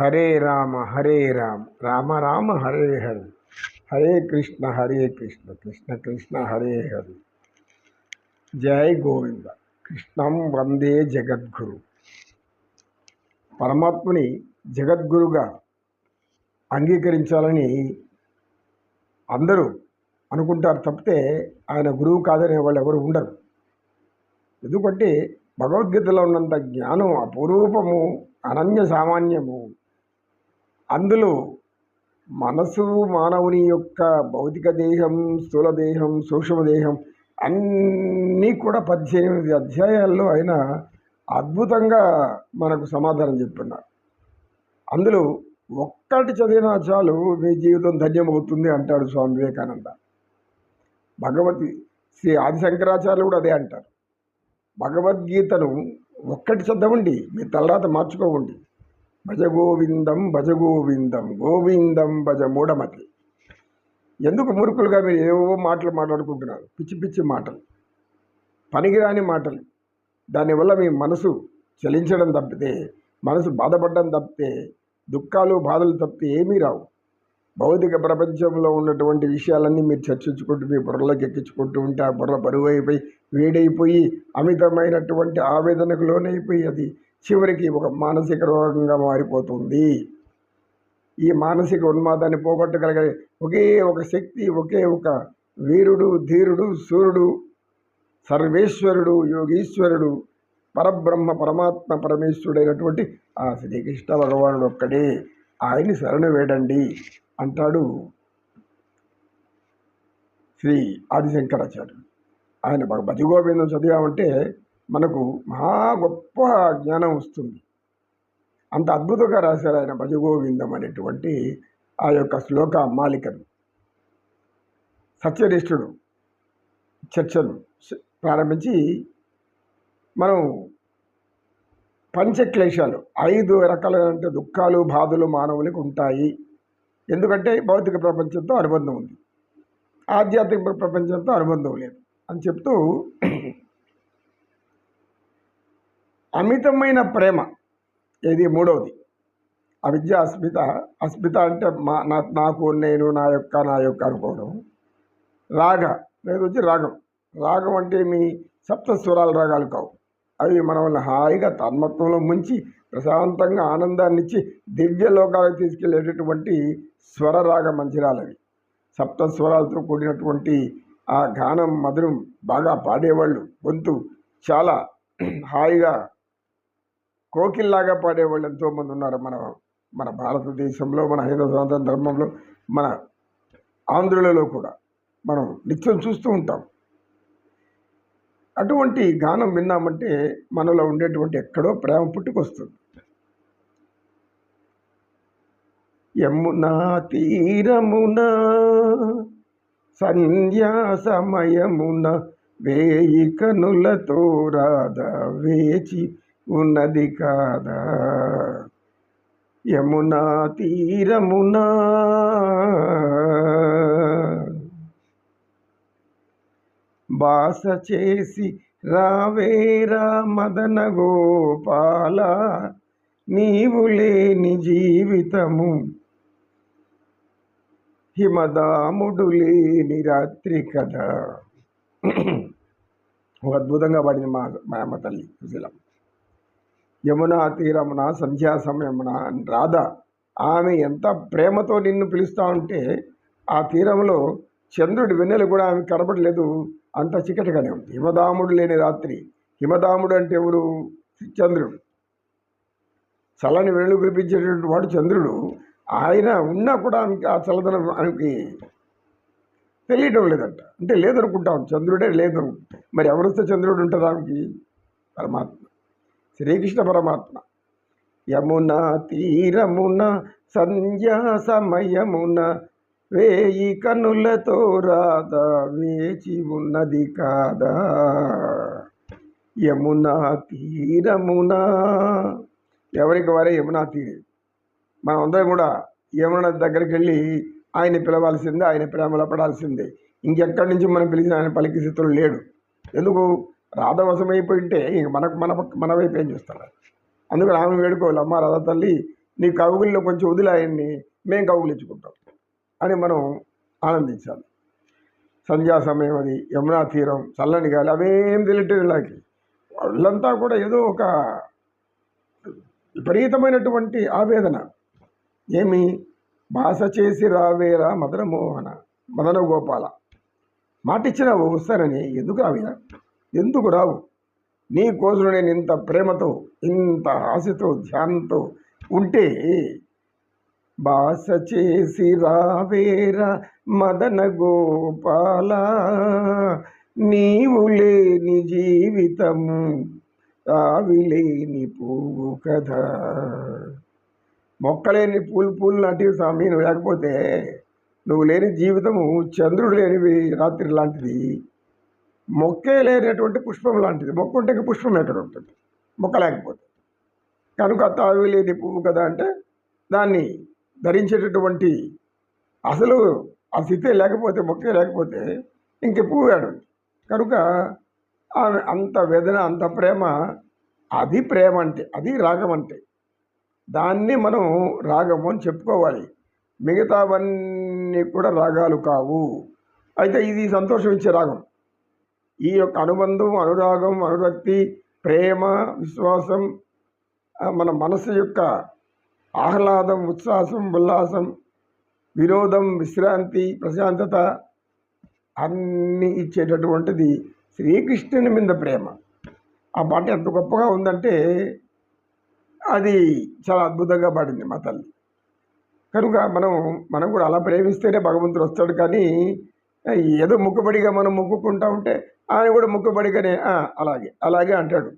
హరే రామ హరే రామ రామ రామ హరే హరి. హరే కృష్ణ హరే కృష్ణ కృష్ణ కృష్ణ హరే హరి. జై గోవింద. కృష్ణం వందే జగద్గురు. పరమాత్మని జగద్గురుగా అంగీకరించాలని అందరూ అనుకుంటారు తప్పితే ఆయన గురువు కాదనే వాళ్ళు ఎవరు ఉండరు. ఎందుకంటే భగవద్గీతలో ఉన్నంత జ్ఞానం అపురూపము అనన్య సామాన్యము. అందులో మనసు మానవుని యొక్క భౌతిక దేహం స్థూల దేహం సూక్ష్మదేహం అన్నీ కూడా పద్దెనిమిది అధ్యాయాల్లో ఆయన అద్భుతంగా మనకు సమాధానం చెప్తున్నారు అందులో ఒక్కటి చదివినా చాలు మీ జీవితం ధన్యమవుతుంది అంటాడు స్వామి వివేకానంద. భగవతి శ్రీ ఆదిశంకరాచార్యులు కూడా అదే అంటారు. భగవద్గీతను ఒక్కటి చదవండి మీ తలరాత మార్చుకోవండి. భజగోవిందం భజగోవిందం గోవిందం భజ మూఢమతి. ఎందుకు మురుకులుగా మీరు ఏవో మాటలు మాట్లాడుకుంటున్నారు? పిచ్చి పిచ్చి మాటలు. పనికిరాని మాటలు. దానివల్ల మీ మనసు చలించడం తప్పితే మనసు బాధపడడం తప్పితే దుఃఖాలు బాధలు తప్పితే ఏమీ రావు. భౌతిక ప్రపంచంలో ఉన్నటువంటి విషయాలన్నీ మీరు చర్చించుకుంటూ మీ బుర్రలోకి ఎక్కించుకుంటూ ఉంటే ఆ బుర్ర బరువు అయిపోయి వేడైపోయి అమితమైనటువంటి ఆవేదనకు లోనైపోయి అది చివరికి ఒక మానసిక రోగంగా మారిపోతుంది. ఈ మానసిక ఉన్మాదాన్ని పోగొట్టగలిగే ఒకే ఒక శక్తి ఒకే ఒక వీరుడు ధీరుడు సూర్యుడు సర్వేశ్వరుడు యోగీశ్వరుడు పరబ్రహ్మ పరమాత్మ పరమేశ్వరుడైనటువంటి ఆ శ్రీకృష్ణ భగవానుడు ఒక్కడే. ఆయన్ని శరణు వేడండి అంటాడు శ్రీ ఆదిశంకరాచార్యుడు. ఆయన భగ- భజగోవిందం చదివామంటే మనకు మహా గొప్ప జ్ఞానం వస్తుంది. అంత అద్భుతంగా రాశారు ఆయన భజగోవిందం అనేటువంటి ఆ యొక్క శ్లోక మాలికను. సత్యనిష్ఠుడు చర్చను ప్రారంభించి మనం పంచక్లేశాలు ఐదు రకాలైన దుఃఖాలు బాధలు మానవులకు ఉంటాయి. ఎందుకంటే భౌతిక ప్రపంచంతో అనుబంధం ఉంది. ఆధ్యాత్మిక ప్రపంచంతో అనుబంధం లేదు అని చెప్తూ అమితమైన ప్రేమ. ఇది మూడవది. అవిద్య అస్మిత. అస్మిత అంటే మా నా నాకు నేను నా యొక్క నా యొక్క అనుకోవడం. రాగ. లేదు వచ్చి రాగం. రాగం అంటే మీ సప్త స్వరాల రాగాలు కావు. అవి మనల్ని హాయిగా తన్మత్వంలో ముంచి ప్రశాంతంగా ఆనందాన్ని ఇచ్చి దివ్య లోకాలకు తీసుకెళ్ళేటటువంటి స్వర రాగ మంచిరాలవి సప్త స్వరాలతో కూడినటువంటి ఆ గానం మధురం బాగా పాడేవాళ్ళు. గొంతు చాలా హాయిగా కోకిల్లాగా పాడేవాళ్ళు ఎంతోమంది ఉన్నారు. మన మన భారతదేశంలో మన హైందవ సనాతన ధర్మంలో మన ఆంధ్రులలో కూడా మనం నిత్యం చూస్తూ ఉంటాం. అటువంటి గానం విన్నామంటే మనలో ఉండేటువంటి ఎక్కడో ప్రేమ పుట్టుకొస్తుంది. యమునా తీరమున సంధ్యా సమయమున వేయి కనులతో రాధా వేచి ఉన్నది కాదా యమునా తీరమునా. బాస చేసి రావేరా మదన గోపాల నీవు లేని జీవితము. హిమదాముడు లేని రాత్రి కదా ఒక అద్భుతంగా పాడింది మా మా అమ్మ తల్లి సుశీలం. యమునా తీరమున సంధ్యా సమయమున రాధ ఆమె ఎంత ప్రేమతో నిన్ను పిలుస్తూ ఉంటే ఆ తీరంలో చంద్రుడి వెన్నెలు కూడా ఆమె కనబడలేదు. అంత చికటిగానే ఉంది. హిమదాముడు లేని రాత్రి. హిమదాముడు అంటే ఎవరు? చంద్రుడు. చల్లని వెళ్ళు కురిపించేటటువంటి వాడు చంద్రుడు. ఆయన ఉన్నా కూడా ఆమెకి ఆ చల్లదనం ఆమెకి తెలియటం లేదంట. అంటే లేదనుకుంటాం చంద్రుడే లేదు మరి ఎవరిస్తే చంద్రుడు ఉంటారు ఆమెకి? పరమాత్మ. శ్రీకృష్ణ పరమాత్మ. యమున తీరమున సంధ్యా సమయమున వేయి కనులతో రాధా వేచి ఉన్నది కాదా? యమునా తీరమున. ఎవరికి వారే యమునా తీరే? మనం అందరం కూడా యమున దగ్గరికి వెళ్ళి ఆయన పిలవాల్సిందే ఆయన ప్రేమలో పడాల్సిందే. ఇంకెక్కడి నుంచి మనం పిలిచిన ఆయన పలికి స్థితిలో లేడు. ఎందుకు? రాధవశమైపోయి ఉంటే ఇంక మనకు మన పక్క- మన వైపు ఏం చూస్తారు? అందుకని ఆమె వేడుకోవాలి. అమ్మ రాధ తల్లి నీ కవుగుల్లో కొంచెం వదిలాయన్ని మేము కవుగులించుకుంటాం అని మనం ఆనందించాలి. సంధ్యా సమయం అది యమునా తీరం చల్లని గాలి అవేం తెలియట్లేదు వీళ్ళకి. వాళ్ళంతా కూడా ఏదో ఒక విపరీతమైనటువంటి ఆవేదన. ఏమి? భాష చేసి రావేరా మదన మోహన మదన గోపాల. మాట వస్తానని. ఎందుకు రావేరా ఎందుకు రావు? నీ కోసం నేను ఇంత ప్రేమతో ఇంత ఆశతో ధ్యానంతో ఉంటే భాష చేసి రావేరా మదన గోపాల. నీవు లేని జీవితము రావిలేని పువ్వు కదా. మొక్కలేని పూలు పూలు లాంటివి స్వామి నువ్వు లేకపోతే నువ్వు లేని జీవితము చంద్రుడు లేనివి రాత్రి లాంటిది. మొక్కే లేనటువంటి పుష్పం లాంటిది. మొక్క ఉంటే ఇంకా పుష్పం ఎక్కడ ఉంటుంది? మొక్క లేకపోతే. కనుక తావి లేని పువ్వు కదా అంటే దాన్ని ధరించేటటువంటి అసలు ఆ స్థితే లేకపోతే మొక్కే లేకపోతే ఇంక పువ్వు ఏడు కనుక ఆమె అంత వేదన అంత ప్రేమ అది ప్రేమ అంటే అది రాగం అంటే దాన్ని మనం రాగము అని చెప్పుకోవాలి. మిగతావన్నీ కూడా రాగాలు కావు. అయితే ఇది సంతోషం ఇచ్చే రాగం. ఈ యొక్క అనుబంధం అనురాగం అనురక్తి ప్రేమ విశ్వాసం మన మనసు యొక్క ఆహ్లాదం ఉత్సాహం ఉల్లాసం వినోదం విశ్రాంతి ప్రశాంతత అన్నీ ఇచ్చేటటువంటిది శ్రీకృష్ణుని మీద ప్రేమ. ఆ పాట ఎంత గొప్పగా ఉందంటే అది చాలా అద్భుతంగా పాడింది మా తల్లి. కనుక మనం మనం కూడా అలా ప్రేమిస్తేనే భగవంతుడు వస్తాడు కానీ ఏదో ముక్కుబడిగా మనం మొక్కుకుంటా ఉంటే ఆయన కూడా ముక్కుబడిగానే అలాగే అలాగే అంటాడు.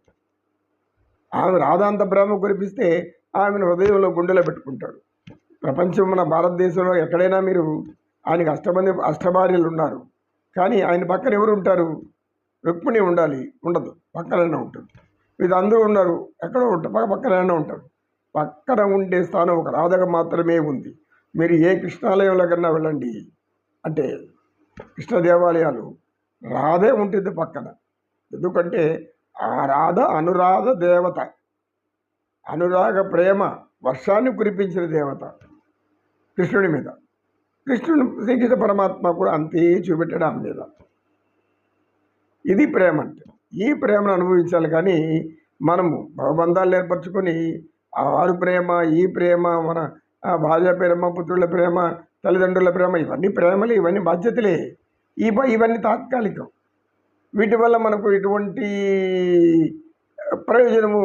ఆమె రాధాంత ప్రేమ కురిపిస్తే ఆమెను హృదయంలో గుండెలో పెట్టుకుంటాడు. ప్రపంచం మన భారతదేశంలో ఎక్కడైనా మీరు ఆయనకి అష్టమంది అష్టభార్యలు ఉన్నారు. కానీ ఆయన పక్కన ఎవరు ఉంటారు? రుక్మిణి ఉండాలి ఉండదు పక్కనైనా ఉంటుంది. మీరు అందరూ ఉన్నారు ఎక్కడో ఉంటారు పక్క పక్కనైనా ఉంటారు. పక్కన ఉండే స్థానం ఒక రాధకు మాత్రమే ఉంది. మీరు ఏ కృష్ణాలయంలో కన్నా వెళ్ళండి. అంటే కృష్ణ దేవాలయాలు రాధే ఉంటుంది పక్కన. ఎందుకంటే ఆ రాధ అనురాధ దేవత. అనురాగ ప్రేమ వర్షాన్ని కురిపించిన దేవత కృష్ణుడి మీద. కృష్ణుడు శ్రీకృష్ణ పరమాత్మ కూడా అంతే చూపెట్టాడు ఆమె మీద. ఇది ప్రేమ అంటే. ఈ ప్రేమను అనుభవించాలి కానీ మనము భవబంధాలు ఏర్పరచుకొని ఆ వారు ప్రేమ ఈ ప్రేమ మన భార్య ప్రేమ పుత్రుల ప్రేమ తల్లిదండ్రుల ప్రేమ ఇవన్నీ ప్రేమలు ఇవన్నీ బాధ్యతలే. ఇవ ఇవన్నీ తాత్కాలికం. వీటి వల్ల మనకు ఎటువంటి ప్రయోజనము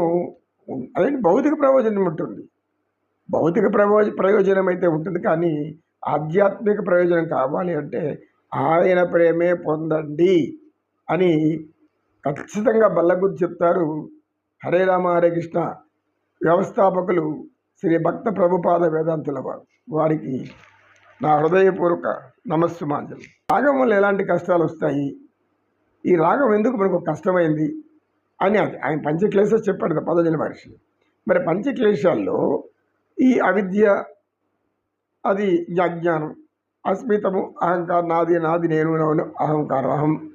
అదే అదేంటి భౌతిక ప్రయోజనం ఉంటుంది. భౌతిక ప్రయోజ ప్రయోజనం అయితే ఉంటుంది కానీ ఆధ్యాత్మిక ప్రయోజనం కావాలి అంటే ఆయన ప్రేమే పొందండి అని ఖచ్చితంగా బల్లగుద్ది చెప్తారు హరే రామ హరే కృష్ణ వ్యవస్థాపకులు శ్రీ భక్త ప్రభుపాద వేదాంతుల వారు. వారికి నా హృదయపూర్వక నమస్సుమాంజలి. రాగం వల్ల ఎలాంటి కష్టాలు వస్తాయి? ఈ రాగం ఎందుకు మనకు కష్టమైంది? అని అది ఆయన పంచక్లేశాలు చెప్పాడు కదా పదజన మహర్షి. మరి పంచక్లేశాల్లో ఈ అవిద్య అది ఈ అజ్ఞానం అస్మితము అహంకారం నాది నాది నేను అహంకారం అహం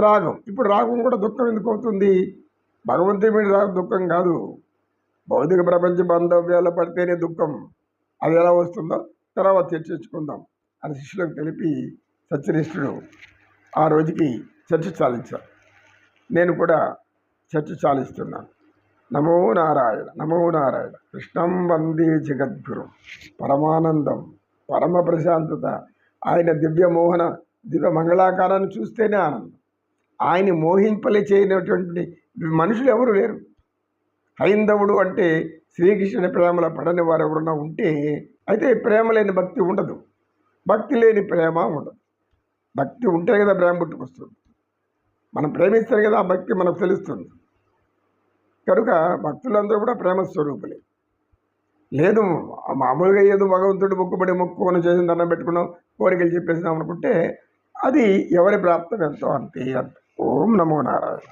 రాగం. ఇప్పుడు రాగం కూడా దుఃఖం ఎందుకు అవుతుంది? భగవంతుడి మీద రాగం దుఃఖం కాదు. భౌతిక ప్రపంచ బంధవ్యాలు పడితేనే దుఃఖం. అది ఎలా వస్తుందో? తర్వాత చర్చించుకుందాం అని శిష్యులకు తెలిపి సత్యనిష్ఠుడు ఆ రోజుకి చర్చ చాలించారు నేను కూడా చర్చ చాలిస్తున్నాను. నమో నారాయణ నమో నారాయణ. కృష్ణం వందే జగద్గురు. పరమానందం పరమ ప్రశాంతత. ఆయన దివ్య మోహన దివ్య మంగళాకారాన్ని చూస్తేనే ఆనందం. ఆయన మోహింపలే చేయనటువంటి మనుషులు ఎవరు లేరు. హైందవుడు అంటే శ్రీకృష్ణుని ప్రేమలో పడని వారు ఎవరన్నా ఉంటే అయితే ప్రేమ లేని భక్తి ఉండదు. భక్తి లేని ప్రేమ ఉండదు. భక్తి ఉంటే కదా ప్రేమ పుట్టుకొస్తుంది. మనం ప్రేమిస్తే కదా ఆ భక్తి మనకు తెలుస్తుంది. కనుక భక్తులందరూ కూడా ప్రేమ స్వరూపులే. లేదు మామూలుగా ఏదో భగవంతుడు మొక్కుబడి మొక్కుకొని చేసిన దండం పెట్టుకున్నాం కోరికలు చెప్పేసినాం అనుకుంటే అది ఎవరి ప్రాప్తం ఎంతో అంతే అంత ఓం నమో నారాయణ.